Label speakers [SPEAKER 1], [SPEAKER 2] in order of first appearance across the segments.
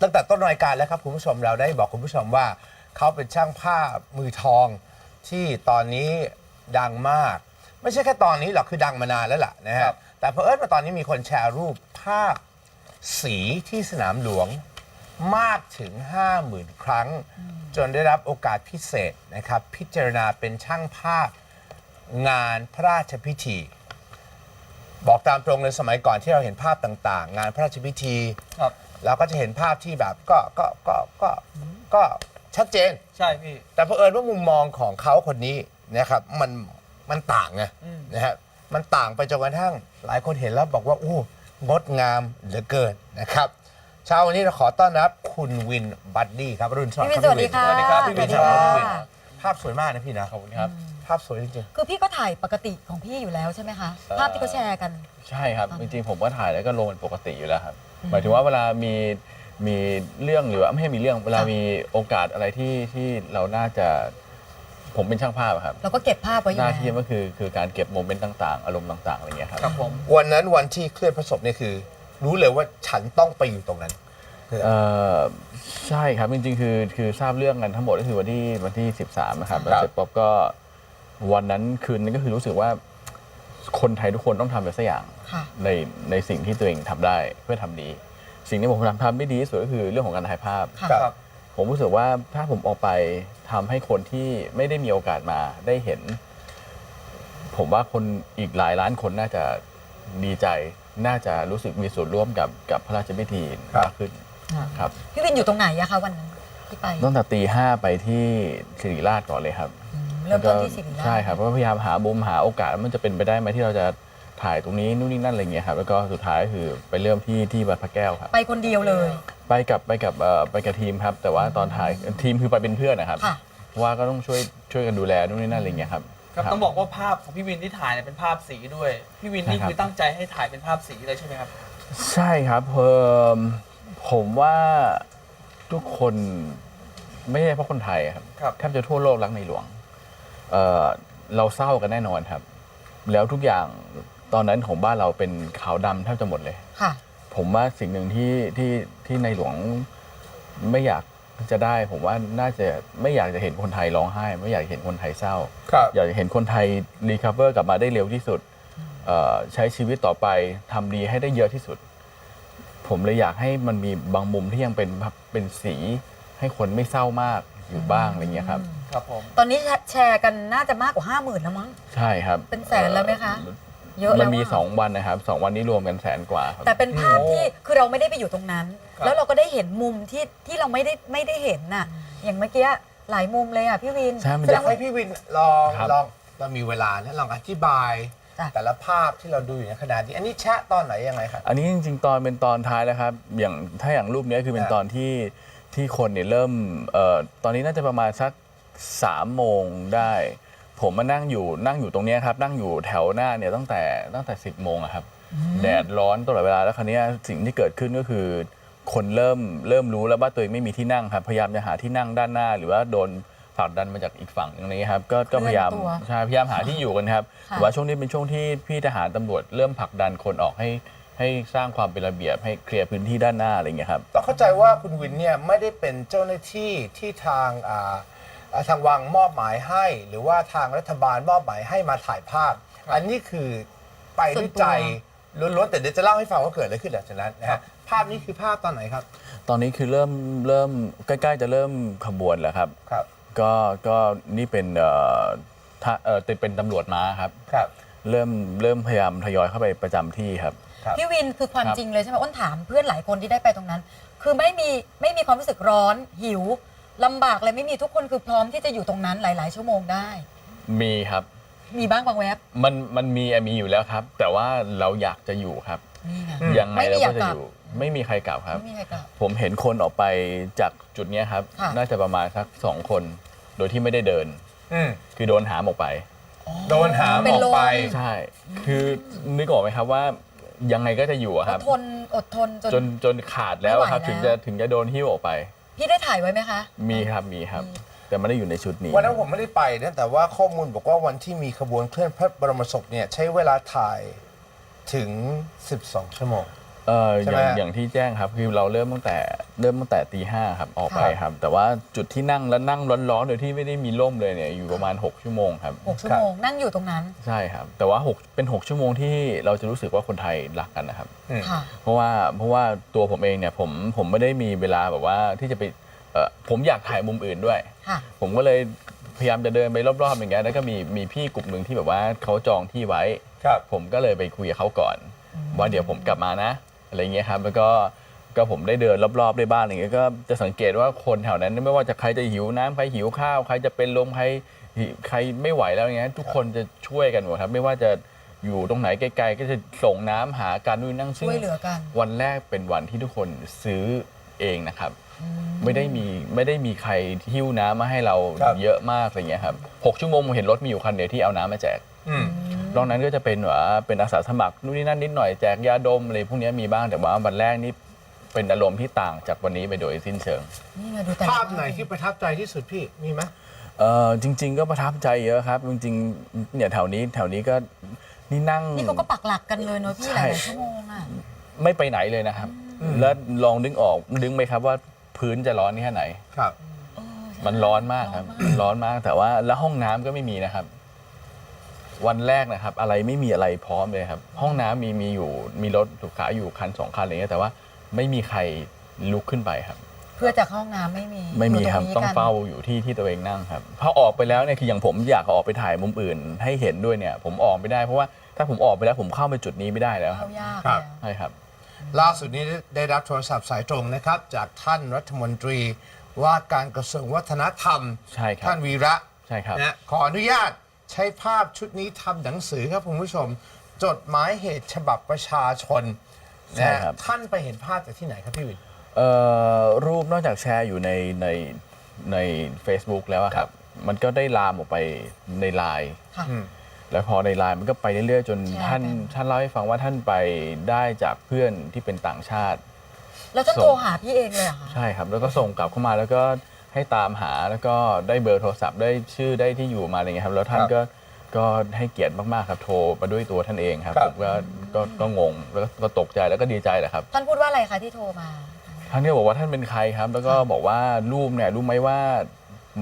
[SPEAKER 1] ตั้งแต่ต้นรายการแล้วครับคุณผู้ชมเราได้บอกคุณผู้ชมว่า เขาเป็นช่างภาพมือทองที่ตอนนี้ดังมาก ไม่ใช่แค่ตอนนี้หรอกคือดังมานานแล้วล่ะนะฮะ
[SPEAKER 2] ครับ
[SPEAKER 1] แต่เพอเอิญมาตอนนี้มีคนแชร์รูปภาพสีที่สนามหลวงมากถึง 50,000 ครั้ง จนได้รับโอกาสพิเศษนะครับ พิจารณาเป็นช่างภาพงานพระราชพิธี บอกตามตรงเลยสมัยก่อนที่เราเห็นภาพต่าง ๆ งานพระราชพิธี
[SPEAKER 2] ครับ
[SPEAKER 1] เราก็จะเห็นภาพที่แบบก็ก็ก็ก็ก็ชัดเจน
[SPEAKER 2] ใช่พี่
[SPEAKER 1] แต่เผอิญว่ามุมมองของเขาคนนี้นะครับมันมันต่างไง
[SPEAKER 2] อืม
[SPEAKER 1] นะฮะมันต่างไปจนกระทั่งหลายคนเห็นแล้วบอกว่าโอ้งดงามเหลือเกินนะครับเช้าวันนี้เราขอต้อนรับคุณวินบัดดี้ครับรุ่นสวัส
[SPEAKER 3] พี่
[SPEAKER 1] ดี
[SPEAKER 3] วิน
[SPEAKER 1] ค
[SPEAKER 3] ส
[SPEAKER 1] รับ
[SPEAKER 3] วัสดีค่ะ
[SPEAKER 1] พี่วิน
[SPEAKER 2] สวัสดีครับ
[SPEAKER 1] สวัสดี
[SPEAKER 3] ค่ะ
[SPEAKER 1] พี่วิน ภาพสวยมากนะพี่นะขอบคุณครับ ภาพสวยจริง
[SPEAKER 3] คือพี่ก็ถ่ายปกติของพี่อยู่แล้วใช่ไหมคะ ภาพที่เขาแชร์กัน
[SPEAKER 4] ใช่ครับ จริงๆ ผมก็ถ่ายแล้วก็ลงเป็นปกติอยู่แล้วครับ หมายถึงว่าเวลามีมีเรื่องหรือว่าไม่ให้มีเรื่องเวลา
[SPEAKER 3] ค่ะ
[SPEAKER 4] มีโอกาสอะไรที่ที่เราน่าจะผมเป็นช่างภาพอะครับ
[SPEAKER 3] เราก็เก็บภาพไว้อ
[SPEAKER 4] ห
[SPEAKER 3] ยู่
[SPEAKER 4] น้า
[SPEAKER 3] แล้ว
[SPEAKER 4] ที่ก็คือคือการเก็บโมเมนต์ต่างๆ อารมณ์ต่างๆอะไรเงี้ยครับ
[SPEAKER 2] ครับผม
[SPEAKER 1] ๆวันนั้นวันที่เคลื่อนพระศพเนี่ยคือ รู้เลยว่าฉันต้องไปอยู่ตรงนั้น
[SPEAKER 4] เออใช่ครับจริงๆ คือคือทราบเรื่องกันทั้งหมดก็คือวันที่วันที่ 13 นะครับแล้ว
[SPEAKER 1] ครับ
[SPEAKER 4] เสร็จป๊บก็วันนั้นคืนนั้นก็คือรู้สึกว่าคนไทยทุกคนต้องทำอะไรสักอย่าง
[SPEAKER 3] ค่ะ
[SPEAKER 4] ในในสิ่งที่ตัวเองทำได้เพื่อทำดี สิ่งที่ผมทำทำได้ดีที่สุดก็คือเรื่องของการถ่ายภาพ
[SPEAKER 3] ค่ะ
[SPEAKER 1] ครับ
[SPEAKER 4] ผมรู้สึกว่าถ้าผมออกไปทำให้คนที่ไม่ได้มีโอกาสมาได้เห็น ผมว่าคนอีกหลายล้านคนน่าจะดีใจ น่าจะรู้สึกมีส่วนร่วมกับกับพระราชพิธี
[SPEAKER 1] ครับ
[SPEAKER 4] มากขึ้น ครับ
[SPEAKER 3] พี่วินอยู่ตรงไหนอะคะวันนั้นที่ไป
[SPEAKER 4] ตั้งแต่ตีห้าไปที่สิริราชก่อนเลยครับ
[SPEAKER 3] อืมเริ่มต้นที่สิริราช
[SPEAKER 4] ใช่ครับก็พยายามหาบุมหาโอกาสว่ามันจะเป็นไปได้ไหมที่เราจะถ่ายตรงนี้นู่นนี่นั่นอะไรเงี้ยครับแล้วก็สุดท้ายก็คือไปเริ่มที่ที่วัดพระแก้วครับ
[SPEAKER 3] ไปคนเดียวเลย
[SPEAKER 4] ไปกับไปกับเอ่อไปกับทีมครับ แต่ว่าตอนถ่ายทีมคือไปเป็นเพื่อนนะครับ
[SPEAKER 3] ค่ะ
[SPEAKER 4] เพราะว่าก็ต้องช่วยช่วยกันดูแลนู่นนี่นั่นอะไรเงี้ยครับ
[SPEAKER 2] ครับต้องบอกว่าภาพของพี่วินที่ถ่ายเนี่ยเป็นภาพสีด้วย พี่วินนี่
[SPEAKER 4] ใช่ครับ
[SPEAKER 2] คือตั้งใจให้ถ่ายเป็นภาพสีเลยใช่ไหมครับ
[SPEAKER 4] ใช่ครับเพิ่ม ผมว่าทุกคนไม่ใช่เพราะคนไทยครับ
[SPEAKER 2] ครับ
[SPEAKER 4] แทบจะทั่วโลกรักในหลวงเอ่อเราเศร้ากันแน่นอนครับ แล้วทุกอย่างตอนนั้นของบ้านเราเป็นขาวดำแทบจะหมดเลย
[SPEAKER 3] ค่ะ
[SPEAKER 4] ผมว่าสิ่งหนึ่งที่ที่ที่ในหลวงไม่อยากจะได้ ผมว่าน่าจะไม่อยากจะเห็นคนไทยร้องไห้ ไม่อยากเห็นคนไทยเศร้า
[SPEAKER 1] ครับ
[SPEAKER 4] อยากจะเห็นคนไทยรีคา v เ r กลับมาได้เร็วที่สุดเอ่อใช้ชีวิตต่อไปทำดีให้ได้เยอะที่สุด ผมเลยอยากให้มันมีบางมุมที่ยังเป็นเป็นสีให้คนไม่เศร้ามากอยู่บ้างอะไรเงี้ยครับ
[SPEAKER 2] ครับผม
[SPEAKER 3] ตอนนี้แชร์กันน่าจะมากกว่าห้าหมื่นแล้วมั้ง
[SPEAKER 4] ใช่ครับ
[SPEAKER 3] เป็นแสนแล้วไหมคะ เยอะ
[SPEAKER 4] มั
[SPEAKER 3] แล้
[SPEAKER 4] น
[SPEAKER 3] ว
[SPEAKER 4] มี
[SPEAKER 3] อะ
[SPEAKER 4] สองวันนะครับสองวันนี้รวมกันแสนกว่าครับ
[SPEAKER 3] แต่เป็นภาพที่คือเราไม่ได้ไปอยู่ตรงนั้น
[SPEAKER 2] ครับ
[SPEAKER 3] แล้วเราก็ได้เห็นมุมที่ที่เราไม่ได้ไม่ได้เห็นน่ะ อย่างเมื่อกี้หลายมุมเลยอะพี่วิน
[SPEAKER 4] ใช่มัน
[SPEAKER 3] แส
[SPEAKER 4] จะ
[SPEAKER 3] ดงว่า
[SPEAKER 1] ให้พี่วินลอง
[SPEAKER 4] ครับ
[SPEAKER 1] ลองเรามีเวลานะลองอธิบาย
[SPEAKER 3] จ้ะ
[SPEAKER 1] แต่ละภาพที่เราดูอยู่ในขณะนี้ อันนี้แชะตอนไหนยังไงครับ
[SPEAKER 4] อันนี้จริงๆ ตอนเป็นตอนท้ายแล้วครับ อย่างถ้าอย่างรูปเนี้ยคือเป็น
[SPEAKER 1] ครับ
[SPEAKER 4] ตอนที่ที่คนเนี่ยเริ่มเอ่อตอนนี้น่าจะประมาณสักสามโมงได้ ผมมานั่งอยู่นั่งอยู่ตรงเนี้ยครับ นั่งอยู่แถวหน้าเนี่ยตั้งแต่ตั้งแต่สิบโมงอะครับ แดดร้อนตลอดเวลาแล้วคราวเนี้ยสิ่งที่เกิดขึ้นก็คือ คนเริ่มเริ่มรู้แล้วว่าตัวเองไม่มีที่นั่งครับ พยายามจะหาที่นั่งด้านหน้า หรือว่าโดน ผลักดันมาจากอีกฝั่งอย่างนี้ครับก็ก็พยายาม
[SPEAKER 3] เคลื่อนตัว
[SPEAKER 4] ใช่พยายามหาที่อยู่กันครับ
[SPEAKER 3] ค่ะ
[SPEAKER 4] แต่ว่าช่วงนี้เป็นช่วงที่พี่ทหารตำรวจเริ่มผลักดันคนออกให้ให้สร้างความเป็นระเบียบให้เคลียร์พื้นที่ด้านหน้าอะไรอย่างเงี้ยครับ
[SPEAKER 1] ต้องเข้าใจว่าคุณวินเนี่ยไม่ได้เป็นเจ้าหน้าที่ที่ทางอ่าอ่าทางวังมอบหมายให้ หรือว่าทางรัฐบาลมอบหมายให้มาถ่ายภาพ อันนี้คือไปด้วยใจล้วนๆแต่เดี๋ยวจะเล่าให้ฟังว่าเกิดอะไรขึ้นหลังจากนั้นนะฮะภาพนี้คือภาพตอนไหนครับ
[SPEAKER 4] ตอนนี้คือเริ่มเริ่มใกล้ ๆ จะเริ่มขบวนแล้วครับ
[SPEAKER 1] ครับ
[SPEAKER 4] ก็ก็นี่เป็นเอ่อถ้าเออเป็นตำรวจม้าครับ
[SPEAKER 1] ครับ
[SPEAKER 4] เริ่มเริ่มพยายามทยอยเข้าไปประจำที่ครับ
[SPEAKER 1] ครับ
[SPEAKER 3] พี่วินคือความ
[SPEAKER 4] ครับ
[SPEAKER 3] จริงเลยใช่ไหมอ้นถามเพื่อนหลายคนที่ได้ไปตรงนั้น คือไม่มีไม่มีความรู้สึกร้อน หิวลำบากเลยไม่มีทุกคนคือพร้อมที่จะอยู่ตรงนั้นหลาย ๆ ชั่วโมงได้
[SPEAKER 4] มีครับ
[SPEAKER 3] มีบ้างบางแวบ
[SPEAKER 4] มันมันมีอะมีอยู่แล้วครับ แต่ว่าเราอยากจะอยู่ครับ
[SPEAKER 3] นี่ไง
[SPEAKER 1] อืม
[SPEAKER 4] ยังไง
[SPEAKER 3] ไม่มี
[SPEAKER 4] เรา
[SPEAKER 3] อยา
[SPEAKER 4] ก็
[SPEAKER 3] ก
[SPEAKER 4] จะ
[SPEAKER 3] กลับ
[SPEAKER 4] อยู่ ไม่มีใครกลับครับ
[SPEAKER 3] ไม่มีใครกลับ
[SPEAKER 4] ผมเห็นคนออกไปจากจุดเนี้ยครับ
[SPEAKER 3] ค่ะ
[SPEAKER 4] น่าจะประมาณสักสองคน โดยที่ไม่ได้เดิน
[SPEAKER 1] อืม
[SPEAKER 4] คือโดนหามออกไป
[SPEAKER 1] โดนหาม
[SPEAKER 3] เป็น
[SPEAKER 1] ออก
[SPEAKER 3] ลม
[SPEAKER 1] ไป
[SPEAKER 4] ใช่ คือนึกออกไหมครับว่ายังไงก็จะอยู่อะ
[SPEAKER 3] อ
[SPEAKER 4] ครั
[SPEAKER 3] ด
[SPEAKER 4] บ
[SPEAKER 3] ทนอดทนจน
[SPEAKER 4] จนจนขาดแล้วอะครับ
[SPEAKER 3] ไม่
[SPEAKER 4] ถึง
[SPEAKER 3] ไหวแล้
[SPEAKER 4] จะ
[SPEAKER 3] ว
[SPEAKER 4] ถึงจะโดนหิ้วออกไป
[SPEAKER 3] พี่ได้ถ่ายไว้ไหมคะ
[SPEAKER 4] มีครับมีครับ แต่ไม่ได้อยู่ในชุดนี้
[SPEAKER 1] วันนั้นผมไม่ได้ไปนะแต่ว่าข้อมูลบอกว่าวันที่มีขบวนเคลื่อนพระบรมศพเนี่ยใช้เวลาถ่ายถึง 12 ชั่วโมง
[SPEAKER 4] เออ
[SPEAKER 1] ใช่
[SPEAKER 4] อ
[SPEAKER 1] ไหม
[SPEAKER 4] ย่างอย่างที่แจ้งครับคือเราเริ่มตั้งแต่เริ่มตั้งแต่ตีห้าครับออกไป
[SPEAKER 1] ครับ
[SPEAKER 4] ครับ แต่ว่าจุดที่นั่งแล้วนั่งร้อนๆโดยที่ไม่ได้มีร่มเลยเนี่ยอยู่ประมาณ 6 ชั่วโมงครับ
[SPEAKER 3] หกชั่วโมงนั่งอยู่ตรงนั้น
[SPEAKER 4] ใช่ครับ แต่ว่า6เป็น 6 ชั่วโมงที่เราจะรู้สึกว่าคนไทยรักกันนะครับ
[SPEAKER 1] อืม
[SPEAKER 3] ค่ะ
[SPEAKER 4] เพราะว่าเพราะว่าตัวผมเองเนี่ยผมผมไม่ได้มีเวลาแบบว่าที่จะไปเออผมอยากถ่ายมุมอื่นด้วย
[SPEAKER 3] ค่ะ
[SPEAKER 4] ผมก็เลยพยายามจะเดินไปรอบๆอย่างเงี้ยแล้วก็มีมีพี่กลุ่มหนึ่งที่แบบว่าเขาจองที่ไว้
[SPEAKER 1] ครับ
[SPEAKER 4] ผมก็เลยไปคุยกับเขาก่อน ว่าเดี๋ยวผมกลับมานะ อะไรเงี้ยครับแล้วก็ก็ผมได้เดินรอบๆด้วยบ้านอย่างเงี้ยก็จะสังเกตว่าคนแถวนั้น ไม่ว่าจะใครจะหิวน้ำใครหิวข้าวใครจะเป็นลมใครหิใครไม่ไหวแล้วอย่างเงี้ยทุกคนจะช่วยกันหมดครับ ไม่ว่าจะอยู่ตรงไหนไกลๆก็จะส่งน้ำหาการนู่นนั่งซึ่ง
[SPEAKER 3] ช่วยเหลือกัน
[SPEAKER 4] วันแรกเป็นวันที่ทุกคนซื้อเองนะครับ ไม่ได้มีไม่ได้มีใครหิ้วน้ำมาให้เรา
[SPEAKER 1] ครับ
[SPEAKER 4] เยอะมากอะไรเงี้ยครับหกชั่วโมงผมเห็นรถมีอยู่คันเดียวที่เอาน้ำมาแจก
[SPEAKER 1] อืม
[SPEAKER 4] นอกนั้นก็จะเป็นว่าเป็นอาสาสมัครนู่นนี่นั่นนิดหน่อยแจกยาดมอะไรพวกนี้มีบ้างแต่ว่าวันแรกนี่เป็นอารมณ์ที่ต่างจากวันนี้ไปโดยสิ้นเชิง
[SPEAKER 3] นี่ไงดูแต่ละ
[SPEAKER 1] ภาพไหนที่ประทับใจที่สุดพี่มีไหม
[SPEAKER 4] เออจริง ๆ ก็ประทับใจเยอะครับจริงๆเนี่ยแถวนี้แถวนี้ก็นี่นั่ง
[SPEAKER 3] นี่เขาก็ปักหลักกันเลยเนอะพี่ห
[SPEAKER 4] ใช่
[SPEAKER 3] ลายๆชั่วโมงอะ
[SPEAKER 4] ไม่ไปไหนเลยนะครับ แล้วลองดึงออกดึงไหมครับว่าพื้นจะร้อนแค่ไหน
[SPEAKER 1] ครับ
[SPEAKER 4] มันร้อนมากครับมันร้อนมากแต่ว่าแล้วห้องน้ำก็ไม่มีนะครับ วันแรกนะครับ อะไรไม่มีอะไรพร้อมเลยครับ ห้องน้ำมีมีอยู่มีรถถูกขาอยู่คันสองคันอะไรเงี้ยแต่ว่าไม่มีใครลุกขึ้นไปครับ
[SPEAKER 3] เพื่อจะเข้าห้องน้ำไม่มี
[SPEAKER 4] ไม่มี
[SPEAKER 3] ยู่
[SPEAKER 4] ครับ
[SPEAKER 3] นี้
[SPEAKER 4] ต้อง
[SPEAKER 3] กัน
[SPEAKER 4] เฝ้าอยู่ที่ที่ตัวเองนั่งครับพอออกไปแล้วเนี่ยคืออย่างผมอยากออกไปถ่ายมุมอื่น ให้เห็นด้วยเนี่ย ผมออกไม่ได้เพราะว่าถ้าผมออกไปแล้วผมเข้าไปจุดนี้ไม่ได้แล้วค
[SPEAKER 3] เข้า
[SPEAKER 4] รับ
[SPEAKER 3] ยาก
[SPEAKER 1] ครับ
[SPEAKER 3] แล้ว
[SPEAKER 4] ใช่ครับ
[SPEAKER 1] ล่าสุดนี้ได้รับโทรศัพท์สายตรงนะครับ จากท่านรัฐมนตรีว่าการกระทรวงวัฒนธรรม
[SPEAKER 4] ใช่ครับ
[SPEAKER 1] ท่านวีระ
[SPEAKER 4] ใช่ครับ
[SPEAKER 1] นะขออนุญาต ใช้ภาพชุดนี้ทำหนังสือครับคุณผู้ชม จดหมายเหตุฉบับประชาชน
[SPEAKER 4] ใช่
[SPEAKER 1] นะครับ ท่านไปเห็นภาพจากที่ไหนครับพี่วิน
[SPEAKER 4] เอ่อรูปนอกจากแชร์อยู่ในในใน Facebook แล้วอะครับ มันก็ได้ลามออกไปในไลน์
[SPEAKER 3] ค่ะ
[SPEAKER 1] อืม
[SPEAKER 4] แล้วพอในไลน์มันก็ไปเรื่อยๆ จน
[SPEAKER 3] แชร์
[SPEAKER 4] ท่าน
[SPEAKER 3] กัน
[SPEAKER 4] ท่านเล่าให้ฟังว่าท่านไปได้จากเพื่อนที่เป็นต่างชาติ
[SPEAKER 3] แล้วจะ
[SPEAKER 4] ส่ง
[SPEAKER 3] โทรหาพี่เองเลยเหรอคะ
[SPEAKER 4] ใช่ครับ แล้วก็ส่งกลับเข้ามาแล้วก็ ให้ตามหาแล้วก็ได้เบอร์โทรศัพท์ได้ชื่อได้ที่อยู่มาอะไรเงี้ยครับแล้วท่าน
[SPEAKER 1] ครับ
[SPEAKER 4] ก็ก็ให้เกียรติมากๆครับโทรมาด้วยตัวท่านเองครับ
[SPEAKER 1] ครับ
[SPEAKER 4] ผมก็ก็ก็งงแล้วก็ก็ตกใจแล้วก็ดีใจแหละครับ
[SPEAKER 3] ท่านพูดว่าอะไรคะที่โทรมา
[SPEAKER 4] ท่านก็บอกว่าท่านเป็นใครครับ แล้วก็บอกว่ารูปเนี่ยรู้ไหมว่า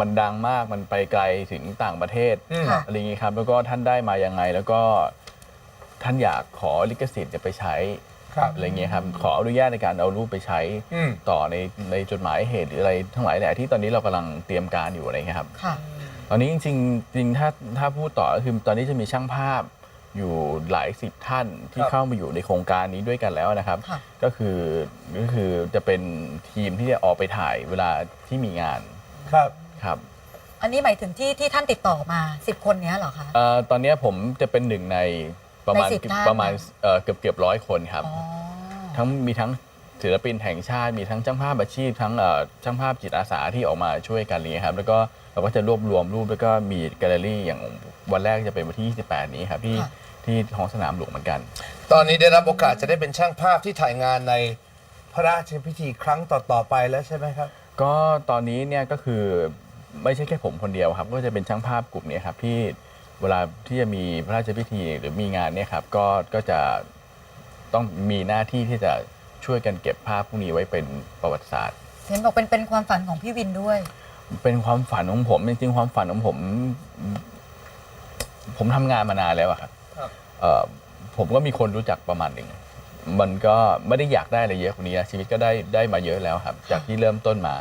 [SPEAKER 4] มันดังมากมันไปไกลถึงต่างประเทศ
[SPEAKER 1] อืม
[SPEAKER 3] ค่ะ
[SPEAKER 4] อะไรอย่างงี้ครับ แล้วก็ท่านได้มายังไงแล้วก็ท่านอยากขอลิขสิทธิ์จะไปใช้
[SPEAKER 1] ครับ
[SPEAKER 4] อะไรเงี้ยครับขออนุญาตในการเอารูปไปใช้
[SPEAKER 1] อืม
[SPEAKER 4] ต่อในในจดหมายเหตุหรืออะไรทั้งหลายแหละที่ตอนนี้เรากำลังเตรียมการอยู่อะไรเงี้ยครับ
[SPEAKER 3] ค่ะ
[SPEAKER 4] ตอนนี้จริงๆจริงถ้าถ้าพูดต่อก็คือตอนนี้จะมีช่างภาพอยู่หลายสิบท่านที่
[SPEAKER 1] ครับ
[SPEAKER 4] เข้ามาอยู่ในโครงการนี้ด้วยกันแล้วนะครับ
[SPEAKER 3] ค่ะ
[SPEAKER 4] ก็คือก็คือจะเป็นทีมที่จะออกไปถ่ายเวลาที่มีงาน
[SPEAKER 1] ครับ
[SPEAKER 4] ครับ
[SPEAKER 3] อันนี้หมายถึงที่ที่ท่านติดต่อมาสิบคนเนี้ยเหรอคะ
[SPEAKER 4] เอ่อตอนนี้ผมจะเป็นหนึ่งใน ประมาณ
[SPEAKER 3] ใน10ท่าน
[SPEAKER 4] ประมาณเอ่อเกือบเกือบร้อยคนครับ
[SPEAKER 3] อ๋อ
[SPEAKER 4] ทั้งมีทั้งศิลปินแห่งชาติ มีทั้งช่างภาพอาชีพ ทั้งเอ่อช่างภาพจิตอาสาที่ออกมาช่วยกันอะไรเลยครับ แล้วก็เราก็จะรวบรวมรูปแล้วก็มีแกลเลอรี่อย่างวันแรกจะเป็นวันที่ 28 นี้ครับที่
[SPEAKER 3] ค่ะ
[SPEAKER 4] ที่ท้องสนามหลวงเหมือนกัน
[SPEAKER 1] ตอนนี้ได้รับโอกาสจะได้เป็นช่างภาพที่ถ่ายงานในพระราชพิธีครั้งต่อๆไปแล้วใช่ไหมครับ
[SPEAKER 4] ก็ตอนนี้เนี่ยก็คือไม่ใช่แค่ผมคนเดียวครับ ก็จะเป็นช่างภาพกลุ่มนี้ครับที่ เวลาที่จะมีพระราชพิธีหรือมีงานเนี่ยครับก็ก็จะต้องมีหน้าที่ที่จะช่วยกันเก็บภาพพวกนี้ไว้เป็นประวัติศาสตร์
[SPEAKER 3] เห็นบอกเป็นเป็นความฝันของพี่วินด้วย
[SPEAKER 4] เป็นความฝันของผมจริงๆความฝันของผม ผมทำงานมานานแล้วอะครับ
[SPEAKER 1] ครับ
[SPEAKER 4] เอ่อผมก็มีคนรู้จักประมาณหนึ่งมันก็ไม่ได้อยากได้อะไรเยอะกว่านี้นะชีวิตก็ได้ได้มาเยอะแล้วครับ จากที่เริ่มต้นมา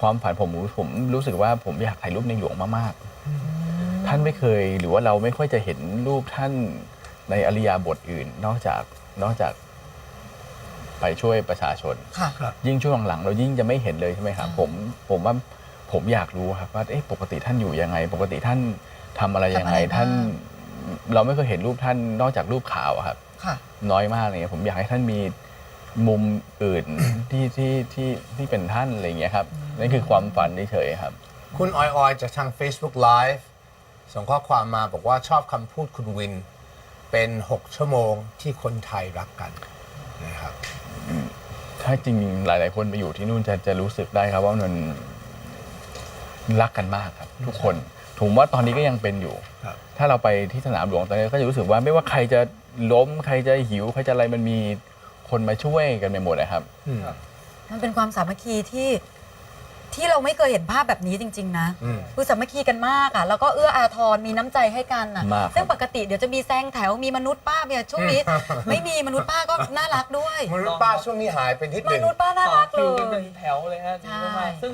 [SPEAKER 4] ความฝันผมรู้ผมรู้สึกว่าผมอยากถ่ายรูปในหลวงมากๆ ท่านไม่เคยหรือว่าเราไม่ค่อยจะเห็นรูปท่านในอริยาบทอื่น นอกจากนอกจากไปช่วยประชาชน
[SPEAKER 3] ค่ะ
[SPEAKER 4] ยิ่งช่วงหลังๆเรายิ่งจะไม่เห็นเลยใช่ไหมครับ
[SPEAKER 3] ใช่
[SPEAKER 4] ผมผมว่าผมอยากรู้ครับว่าเอ๊ะปกติท่านอยู่ยังไง ปกติท่านทำอะไรยังไง
[SPEAKER 3] ทำอะไรบ้าง
[SPEAKER 4] ท่าน เราไม่เคยเห็นรูปท่านนอกจากรูปข่าวอะครับ
[SPEAKER 3] ค่ะ
[SPEAKER 4] น้อยมากเลยผมอยากให้ท่านมีมุมอื่น ที่ที่ที่ที่เป็นท่านอะไรอย่างเงี้ยครับนั่นคือความฝันเฉยๆครับ
[SPEAKER 1] คุณออยออยจากทาง Facebook Live ส่งข้อความมาบอกว่าชอบคำพูดคุณวิน เป็น 6 ชั่วโมงที่คนไทยรักกันนะครับ
[SPEAKER 4] ถ้าจริงหลาย ๆ คนไปอยู่ที่นู่นจะจะรู้สึกได้ครับว่ามันรักกันมากครับ ทุกคนผมว่าตอนนี้ก็ยังเป็นอยู่
[SPEAKER 1] ครับ
[SPEAKER 4] ถ้าเราไปที่สนามหลวงตอนนี้ก็จะรู้สึกว่าไม่ว่าใครจะล้มใครจะหิว ใครจะอะไรมันมีคนคนมาช่วยกันไปหมดนะครับ
[SPEAKER 1] อืม
[SPEAKER 3] มันเป็นความสามัคคีที่ ที่เราไม่เคยเห็นภาพแบบนี้จริง ๆ นะ
[SPEAKER 1] อืม
[SPEAKER 3] คือสามัคคีกันมากอะแล้วก็เอื้ออาทรมีน้ำใจให้กันอะ
[SPEAKER 4] มากครับ
[SPEAKER 3] ซึ่งปกติเดี๋ยวจะมีแซงแถวมีมนุษย์ป้าเนี่ยช่วงนี้ ไม่มีมนุษย์ป้าก็น่ารักด้วย
[SPEAKER 1] มนุษย์ป้าช่วงนี้หายไปนิดห
[SPEAKER 3] ม
[SPEAKER 1] นึ่ง
[SPEAKER 3] นุษย์ป้าน่า
[SPEAKER 2] ต่อ
[SPEAKER 3] รักเล
[SPEAKER 2] คิวกัน
[SPEAKER 3] ย
[SPEAKER 2] เป็นแถวเลยฮะดี
[SPEAKER 3] ใช่
[SPEAKER 2] มากๆซึ่ง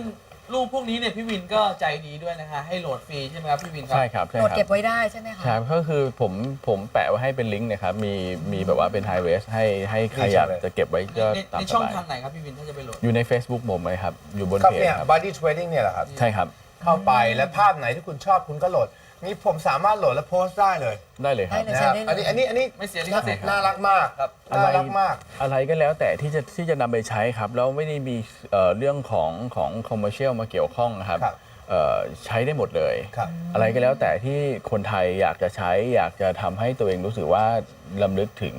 [SPEAKER 2] รูปพวกนี้เนี่ยพี่วินก็ใจดีด้วยนะฮะให้โหลดฟรีใช่ไหมครับพี่วินครั
[SPEAKER 4] ใช่ครับใช่
[SPEAKER 3] โหลด
[SPEAKER 4] ครั
[SPEAKER 3] เก็
[SPEAKER 4] บบ
[SPEAKER 3] ไว้ได้ใช่ไหมคะ
[SPEAKER 4] ครับก็คือผมผมแปะไว้ให้เป็นลิงก์นะครับ มีมีแบบว่าเป็นไฮเรสให้ให้ใคร
[SPEAKER 1] ดีจัง
[SPEAKER 4] อยาก
[SPEAKER 1] เลย
[SPEAKER 4] จะเก็บไว้
[SPEAKER 2] ใน
[SPEAKER 4] ก็
[SPEAKER 2] ใน
[SPEAKER 4] ตาม
[SPEAKER 2] ใน
[SPEAKER 4] ส
[SPEAKER 2] ช่อง
[SPEAKER 4] บาย
[SPEAKER 2] ทางไหนครับพี่วินถ้าจะไปโหลด
[SPEAKER 4] อยู่ใน Facebook ผมเลยครับ อยู่บน
[SPEAKER 1] ครับ
[SPEAKER 4] เพจ
[SPEAKER 1] เนี่ย
[SPEAKER 4] ครับ
[SPEAKER 1] body trading เนี่ยแหละครับ
[SPEAKER 4] ใช่ครับ
[SPEAKER 1] เข้าไปแล้วภาพไหนที่คุณชอบคุณก็โหลด นี่ผมสามารถโหลดแล้วโพสต์ได้เลย
[SPEAKER 4] ได้เลยครับ
[SPEAKER 3] ได้เลย
[SPEAKER 1] นะครับ
[SPEAKER 3] ใช้ได้เลย
[SPEAKER 1] อันนี้อันนี้อันนี้
[SPEAKER 2] ไม่เสียลิขสิทธิ์
[SPEAKER 1] น่ารักมาก
[SPEAKER 2] ครับ
[SPEAKER 1] น่ารักมาก
[SPEAKER 4] อะไรก็แล้วแต่ที่จะที่จะนำไปใช้ครับแล้วไม่ได้มีเอ่อเรื่องของของคอมเมอร์เชียลมาเกี่ยวข้องนะครับ
[SPEAKER 1] ครับ
[SPEAKER 4] เอ่อใช้ได้หมดเลย
[SPEAKER 1] ครับ
[SPEAKER 4] อะไรก็แล้วแต่ที่คนไทยอยากจะใช้ อยากจะทำให้ตัวเองรู้สึกว่าลำลึกถึง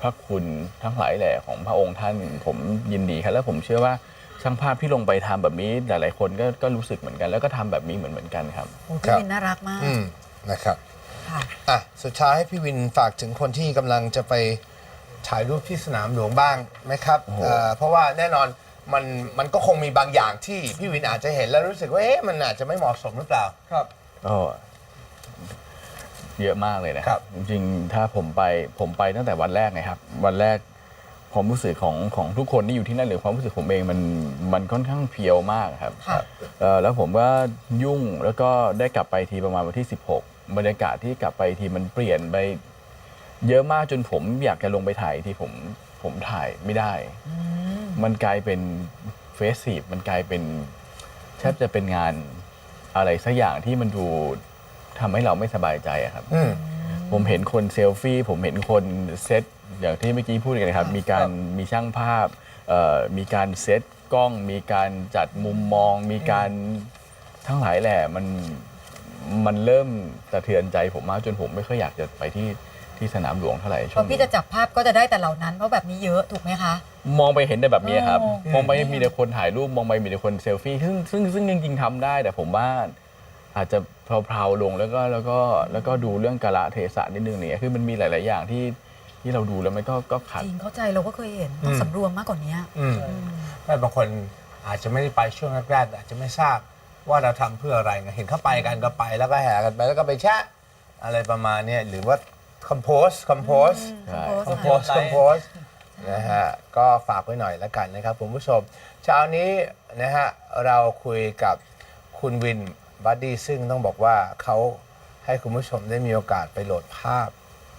[SPEAKER 4] พระคุณทั้งหลายแหล่ของพระองค์ท่านผมยินดีครับ แล้วผมเชื่อว่า ช่างภาพที่ลงไปทำแบบนี้หลายๆ คนก็ก็รู้สึกเหมือนกัน แล้วก็ทำแบบนี้เหมือนเหมือนกันครับ
[SPEAKER 3] โอ้
[SPEAKER 1] ครั
[SPEAKER 3] พี่
[SPEAKER 1] บ
[SPEAKER 3] วินน่ารักมาก
[SPEAKER 1] อืมนะครับ
[SPEAKER 3] ค่ะ
[SPEAKER 1] อะสุดท้ายให้พี่วินฝากถึงคนที่กำลังจะไปถ่ายรูปที่สนามหลวงบ้างไหมครับ
[SPEAKER 4] โอ้โห
[SPEAKER 1] เอ่อเพราะว่าแน่นอนมันมันก็คงมีบางอย่างที่พี่วินอาจจะเห็นแล้วรู้สึกว่าเอ๊ะมันอาจจะไม่เหมาะสมหรือเปล่า
[SPEAKER 2] ครับ
[SPEAKER 4] ก็เยอะมากเลยนะครับ จริงๆถ้าผมไปผมไปตั้งแต่วันแรกไงครับ วันแรก ความรู้สึกของของทุกคนที่อยู่ที่นั่นหรือความรู้สึกผมเองมันมันค่อนข้างเพียวมากครับ
[SPEAKER 3] ค่ะ
[SPEAKER 4] เอ่อแล้วผมก็ยุ่งแล้วก็ได้กลับไปทีประมาณวันที่ 16 บรรยากาศที่กลับไปทีมันเปลี่ยนไป เยอะมากจนผมอยากจะลงไปถ่ายที่ผมผมถ่ายไม่ได้ มันกลายเป็นเฟสซีฟมันกลายเป็นแทบจะเป็นงานอะไรสักอย่างที่มันดูทำให้เราไม่สบายใจอะครับ
[SPEAKER 1] อืม
[SPEAKER 4] ผมเห็นคนเซลฟี่ ผมเห็นคนเซตอย่างที่เมื่อกี้พูดกันนะครับ มีการมีช่างภาพเอ่อมีการเซตกล้อง มีการจัดมุมมอง มีการทั้งหลายแหละมันมันเริ่มสะเทือนใจผมมากจนผมไม่ค่อยอยากจะไปที่ที่สนามหลวงเท่าไหร่
[SPEAKER 3] เพ
[SPEAKER 4] ช่วง
[SPEAKER 3] ราะพี่
[SPEAKER 4] นี้
[SPEAKER 3] จะจับภาพก็จะได้แต่เหล่านั้นเพราะแบบนี้เยอะถูกไหมคะ
[SPEAKER 4] มองไปเห็นแต่แบบนี้ครับ
[SPEAKER 3] โอ้
[SPEAKER 4] มองไปมีแต่คนถ่ายรูปมองไปมีแต่คนเซลฟี่ซึ่งซึ่งซึ่งจริงๆทำได้ แต่ผมว่า อาจจะเพลาๆลงแล้วก็แล้วก็แล้วก็ดูเรื่องกาละเทศะนิดนึงเนี่ยคือมันมีหลาย ๆ อย่างที่ที่เราดูแล้วมันก็ก็ขัด
[SPEAKER 3] จริงเข้าใจเราก็เคยเห็นต้อง
[SPEAKER 1] อืม
[SPEAKER 3] สำรวมมากกว่านี้
[SPEAKER 1] อืมแต่บางคนอาจจะไม่ได้ไปช่วงแรกๆอาจจะไม่ทราบว่าเราทำเพื่ออะไรไงเห็นเข้าไปกันก็ไปแล้วก็แห่กันไปแล้วก็ไปแชะอะไรประมาณเนี้ยหรือว่าคอมโพสคอมโพส
[SPEAKER 4] ใช่
[SPEAKER 1] คอมโพสคอมโพสนะฮะก็ฝากไว้หน่อยแล้วกันนะครับคุณผู้ชม เช้านี้นะฮะเราคุยกับคุณวิน บัดดี้ซึ่งต้องบอกว่าเขาให้คุณผู้ชมได้มีโอกาสไปโหลดภาพ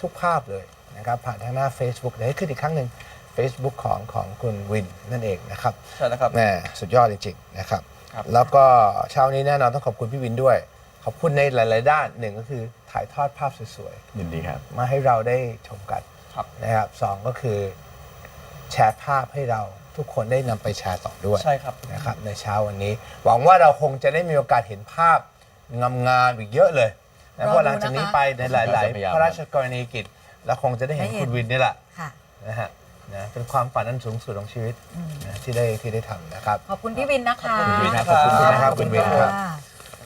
[SPEAKER 1] ทุกภาพเลยนะครับ ผ่านทางหน้า Facebook เดี๋ยวให้ขึ้นอีกครั้งหนึ่ง Facebook ของของคุณวินนั่นเองนะครับ
[SPEAKER 2] ใช่แล้วครับ
[SPEAKER 1] แม่สุดยอดจริงๆนะครับ
[SPEAKER 2] ครับ
[SPEAKER 1] แล้วก็เช้านี้แน่นอนต้องขอบคุณพี่วินด้วย ขอบคุณในหลาย ๆ ด้านหนึ่งก็คือถ่ายทอดภาพสวย
[SPEAKER 4] ยินดีครับ
[SPEAKER 1] ๆ มาให้เราได้ชมกัน
[SPEAKER 2] ครับ
[SPEAKER 1] นะครับสองก็คือแชร์ภาพให้เรา ทุกคนได้นำไปแชร์ต่อด้วย
[SPEAKER 2] ใช่ครับ
[SPEAKER 1] นะครับในเช้าวันนี้ หวังว่าเราคงจะได้มีโอกาสเห็นภาพงามๆอีกเยอะเลยนะ
[SPEAKER 3] รอดู
[SPEAKER 1] เพราะหลังจากนี้
[SPEAKER 3] นะคะ
[SPEAKER 1] ไปในหลาย
[SPEAKER 4] เราจะพยายาม
[SPEAKER 1] ๆพระราชกรณียกิจเราคงจะได้เห็น
[SPEAKER 3] ได้เห็น
[SPEAKER 1] คุณวินนี่แหละ
[SPEAKER 3] ค่ะ
[SPEAKER 1] นะฮะนะเป็นความฝันอันสูงสุดของชีวิตนะที่ได้ที่ได้ทำนะครับ
[SPEAKER 3] ขอบคุณพี่วินนะคะ
[SPEAKER 2] ขอบคุณพี่วิน
[SPEAKER 1] ขอบคุณนะครับ
[SPEAKER 3] ขอบ
[SPEAKER 1] คุณวินครับ
[SPEAKER 3] ค่ะ